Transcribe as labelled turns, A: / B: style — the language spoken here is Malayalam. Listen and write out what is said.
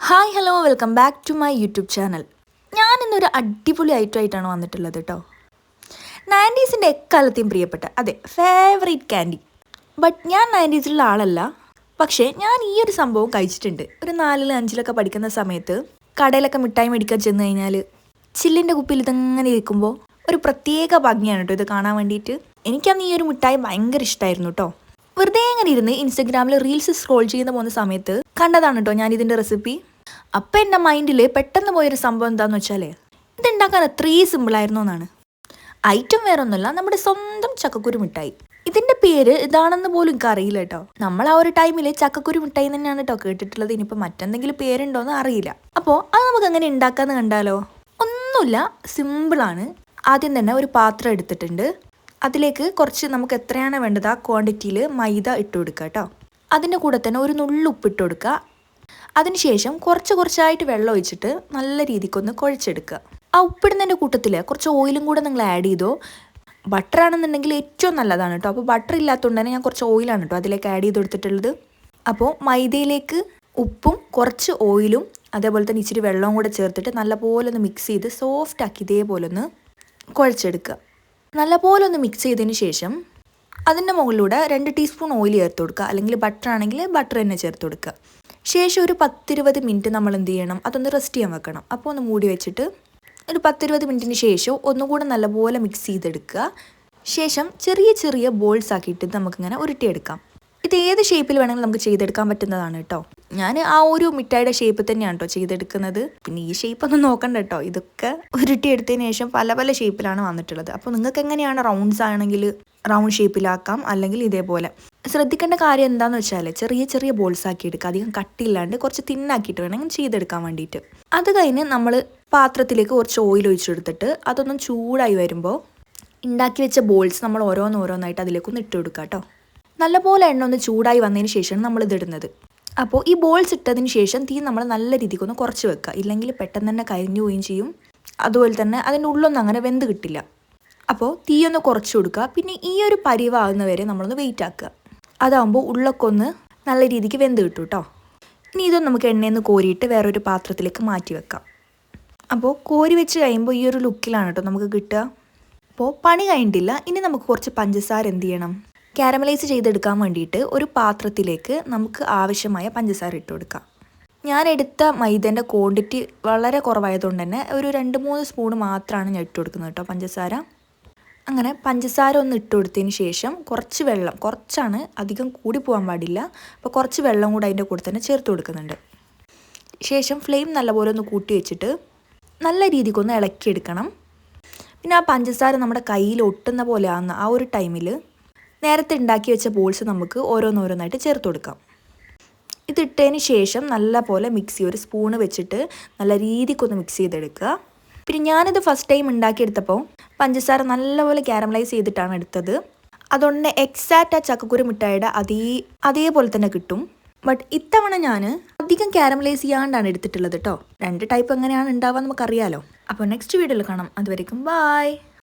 A: Hi hello welcome back to my YouTube channel ഞാൻ ഇന്നൊരു അടിപൊളി ഐറ്റം ആയിട്ടാണ് വന്നിട്ടുള്ളത് കേട്ടോ നയന്റീസിന്റെ എക്കാലത്തെയും പ്രിയപ്പെട്ട അതെ ഫേവറേറ്റ് ക്യാൻഡി ബട്ട് ഞാൻ നയന്റീസിലുള്ള ആളല്ല. പക്ഷേ ഞാൻ ഈ ഒരു സംഭവം കഴിച്ചിട്ടുണ്ട്. ഒരു നാലിലും അഞ്ചിലൊക്കെ പഠിക്കുന്ന സമയത്ത് കടയിലൊക്കെ മിഠായി മേടിക്കാൻ ചെന്ന് കഴിഞ്ഞാൽ ചില്ലിന്റെ കുപ്പിയിൽ ഇതങ്ങനെ ഇരിക്കുമ്പോൾ ഒരു പ്രത്യേക ഭംഗിയാണ് കേട്ടോ ഇത് കാണാൻ വേണ്ടിയിട്ട്. എനിക്കന്ന് ഈ ഒരു മിഠായി ഭയങ്കര ഇഷ്ടമായിരുന്നു കേട്ടോ വെറുതെ അങ്ങനെ ഇരുന്ന് ഇൻസ്റ്റഗ്രാമിൽ റീൽസ് സ്ക്രോൾ ചെയ്യുന്ന പോകുന്ന സമയത്ത് കണ്ടതാണ് കേട്ടോ ഞാൻ ഇതിന്റെ റെസിപ്പി അപ്പം എന്റെ മൈൻഡിൽ പെട്ടെന്ന് പോയൊരു സംഭവം എന്താണെന്ന് വെച്ചാൽ ഇതുണ്ടാക്കാൻ അത്രയും സിമ്പിളായിരുന്നു എന്നാണ്. ഐറ്റം വേറെ ഒന്നുമല്ല നമ്മുടെ സ്വന്തം ചക്കക്കുരു മിഠായി ഇതിന്റെ പേര് ഇതാണെന്ന് പോലും എനിക്ക് അറിയില്ല കേട്ടോ. നമ്മൾ ആ ഒരു ടൈമിൽ ചക്കക്കുരു മിഠായി തന്നെയാണ് കേട്ടോ കേട്ടിട്ടുള്ളത്. ഇനിയിപ്പോൾ മറ്റെന്തെങ്കിലും പേരുണ്ടോയെന്ന് അറിയില്ല. അപ്പോൾ അത് നമുക്ക് അങ്ങനെ ഉണ്ടാക്കാമെന്ന് കണ്ടാലോ? ഒന്നുമില്ല സിമ്പിളാണ് ആദ്യം തന്നെ ഒരു പാത്രം എടുത്തിട്ടുണ്ട്. അതിലേക്ക് കുറച്ച് നമുക്ക് എത്രയാണ് വേണ്ടത് ആ ക്വാണ്ടിറ്റിയിൽ മൈദ ഇട്ട് കൊടുക്കുക കേട്ടോ. അതിന്റെ കൂടെ തന്നെ ഒരു നുള്ളു ഉപ്പിട്ട് കൊടുക്കുക. അതിനുശേഷം കുറച്ച് കുറച്ചായിട്ട് വെള്ളം ഒഴിച്ചിട്ട് നല്ല രീതിക്കൊന്ന് കുഴച്ചെടുക്കുക. ആ ഉപ്പിടുന്നതിന്റെ കൂട്ടത്തിൽ കുറച്ച് ഓയിലും കൂടെ നിങ്ങൾ ആഡ് ചെയ്തോ. ബട്ടർ ആണെന്നുണ്ടെങ്കിൽ ഏറ്റവും നല്ലതാണ് കേട്ടോ അപ്പോൾ ബട്ടർ ഇല്ലാത്തതുകൊണ്ട് തന്നെ ഞാൻ കുറച്ച് ഓയിലാണ് കേട്ടോ അതിലേക്ക് ആഡ് ചെയ്ത് കൊടുത്തിട്ടുള്ളത്. അപ്പോൾ മൈദയിലേക്ക് ഉപ്പും കുറച്ച് ഓയിലും അതേപോലെ തന്നെ ഇച്ചിരി വെള്ളവും കൂടെ ചേർത്തിട്ട് നല്ലപോലെ ഒന്ന് മിക്സ് ചെയ്ത് സോഫ്റ്റ് ആക്കി ഇതേപോലെ ഒന്ന് കുഴച്ചെടുക്കുക. നല്ലപോലെ ഒന്ന് മിക്സ് ചെയ്തതിന് ശേഷം അതിന്റെ മുകളിലൂടെ രണ്ട് ടീസ്പൂൺ ഓയിൽ ചേർത്ത് കൊടുക്കുക. അല്ലെങ്കിൽ ബട്ടർ ആണെങ്കിൽ ബട്ടർ തന്നെ ചേർത്ത് കൊടുക്കുക. ശേഷം ഒരു പത്തിരുപത് മിനിറ്റ് നമ്മൾ എന്ത് ചെയ്യണം? അതൊന്ന് റെസ്റ്റ് ചെയ്യാൻ വെക്കണം. അപ്പോൾ ഒന്ന് മൂടി വെച്ചിട്ട് ഒരു പത്തിരുപത് മിനിറ്റിന് ശേഷം ഒന്നുകൂടെ നല്ലപോലെ മിക്സ് ചെയ്തെടുക്കുക. ശേഷം ചെറിയ ചെറിയ ബോൾസ് ആക്കിയിട്ട് നമുക്കിങ്ങനെ ഉരുട്ടിയെടുക്കാം. ഇത് ഏത് ഷേപ്പിൽ വേണമെങ്കിലും നമുക്ക് ചെയ്തെടുക്കാൻ പറ്റുന്നതാണ് കേട്ടോ ഞാൻ ആ ഒരു മിഠായിയുടെ ഷേപ്പ് തന്നെയാണ് കേട്ടോ ചെയ്തെടുക്കുന്നത്. പിന്നെ ഈ ഷേപ്പ് ഒന്നും നോക്കണ്ട കേട്ടോ ഇതൊക്കെ ഉരുട്ടി ഉരുട്ടിയെടുത്തതിന് ശേഷം പല പല ഷേപ്പിലാണ് വന്നിട്ടുള്ളത്. അപ്പോൾ നിങ്ങൾക്ക് എങ്ങനെയാണ് റൗണ്ട്സ് ആണെങ്കിൽ റൗണ്ട് ഷേപ്പിലാക്കാം അല്ലെങ്കിൽ ഇതേപോലെ? ശ്രദ്ധിക്കേണ്ട കാര്യം എന്താന്ന് വെച്ചാൽ ചെറിയ ചെറിയ ബോൾസ് ആക്കി എടുക്കുക. അധികം കട്ടിയില്ലാണ്ട് കുറച്ച് തിന്നാക്കിയിട്ട് വേണമെങ്കിൽ ചെയ്തെടുക്കാൻ വേണ്ടിയിട്ട് അത് കഴിഞ്ഞ് നമ്മൾ പാത്രത്തിലേക്ക് കുറച്ച് ഓയിൽ ഒഴിച്ചെടുത്തിട്ട് അതൊന്നും ചൂടായി വരുമ്പോൾ ഉണ്ടാക്കി വെച്ച ബോൾസ് നമ്മൾ ഓരോന്നോരോന്നായിട്ട് അതിലേക്കൊന്ന് ഇട്ട് കൊടുക്കാം കേട്ടോ നല്ലപോലെ എണ്ണ ഒന്ന് ചൂടായി വന്നതിന് ശേഷമാണ് നമ്മൾ ഇതിടുന്നത് അപ്പോൾ ഈ ബോൾസ് ഇട്ടതിന് ശേഷം തീ നമ്മൾ നല്ല രീതിക്ക് ഒന്ന് കുറച്ച് വെക്കുക. ഇല്ലെങ്കിൽ പെട്ടെന്ന് തന്നെ കരിഞ്ഞു പോവുകയും ചെയ്യും. അതുപോലെ തന്നെ അതിന്റെ ഉള്ളൊന്നും അങ്ങനെ വെന്ത് കിട്ടില്ല. അപ്പോൾ തീ ഒന്ന് കുറച്ച് കൊടുക്കുക. പിന്നെ ഈ ഒരു പരിവാകുന്നവരെ നമ്മളൊന്ന് വെയിറ്റ് ആക്കുക. അതാകുമ്പോൾ ഉള്ളൊക്കെ ഒന്ന് നല്ല രീതിക്ക് വെന്ത് കിട്ടും കേട്ടോ ഇനി ഇതൊന്നും നമുക്ക് എണ്ണയിൽ നിന്ന് കോരിയിട്ട് വേറൊരു പാത്രത്തിലേക്ക് മാറ്റി വെക്കാം. അപ്പോൾ കോരി വെച്ച് കഴിയുമ്പോൾ ഈ ഒരു ലുക്കിലാണ് കേട്ടോ നമുക്ക് കിട്ടുക. അപ്പോൾ പണി കഴിഞ്ഞിട്ടില്ല. ഇനി നമുക്ക് കുറച്ച് പഞ്ചസാര എന്ത് ചെയ്യണം? കാരമലൈസ് ചെയ്തെടുക്കാൻ വേണ്ടിയിട്ട് ഒരു പാത്രത്തിലേക്ക് നമുക്ക് ആവശ്യമായ പഞ്ചസാര ഇട്ട് കൊടുക്കാം. ഞാൻ എടുത്ത മൈദേന്റെ ക്വാണ്ടിറ്റി വളരെ കുറവായതുകൊണ്ട് തന്നെ ഒരു രണ്ട് മൂന്ന് സ്പൂൺ മാത്രമാണ് ഞാൻ ഇട്ട് കൊടുക്കുന്നത് കേട്ടോ പഞ്ചസാര. അങ്ങനെ പഞ്ചസാര ഒന്ന് ഇട്ട് കൊടുത്തതിന് ശേഷം കുറച്ച് വെള്ളം കുറച്ചാണ് അധികം കൂടി പോകാൻ പാടില്ല. അപ്പോൾ കുറച്ച് വെള്ളം കൂടെ അതിന്റെ കൂടെ തന്നെ ചേർത്ത് കൊടുക്കുന്നുണ്ട്. ശേഷം ഫ്ലെയിം നല്ലപോലെ ഒന്ന് കൂട്ടി വെച്ചിട്ട് നല്ല രീതിക്കൊന്ന് ഇളക്കിയെടുക്കണം. പിന്നെ ആ പഞ്ചസാര നമ്മുടെ കയ്യിൽ ഒട്ടുന്ന പോലെ ആകുന്ന ആ ഒരു ടൈമിൽ നേരത്തെ ഉണ്ടാക്കി വെച്ച ബോൾസ് നമുക്ക് ഓരോന്നോരോന്നായിട്ട് ചേർത്ത് കൊടുക്കാം. ഇതിട്ടതിന് ശേഷം നല്ല പോലെ മിക്സി ഒരു സ്പൂണ് വെച്ചിട്ട് നല്ല രീതിക്കൊന്ന് മിക്സ് ചെയ്തെടുക്കുക. പിന്നെ ഞാനിത് ഫസ്റ്റ് ടൈം ഉണ്ടാക്കിയെടുത്തപ്പോൾ പഞ്ചസാര നല്ലപോലെ ക്യാരമലൈസ് ചെയ്തിട്ടാണ് എടുത്തത്. അതുകൊണ്ട് എക്സാക്റ്റ് ആ ചക്കക്കുരു മിഠായിയുടെ അതേ അതേപോലെ തന്നെ കിട്ടും. ബട്ട് ഇത്തവണ ഞാൻ അധികം ക്യാരമലൈസ് ചെയ്യാണ്ടാണ് എടുത്തിട്ടുള്ളത് കേട്ടോ രണ്ട് ടൈപ്പ് എങ്ങനെയാണ് ഉണ്ടാവുക നമുക്കറിയാലോ. അപ്പോൾ നെക്സ്റ്റ് വീഡിയോയിൽ കാണാം. അതുവരേക്കും ബായ്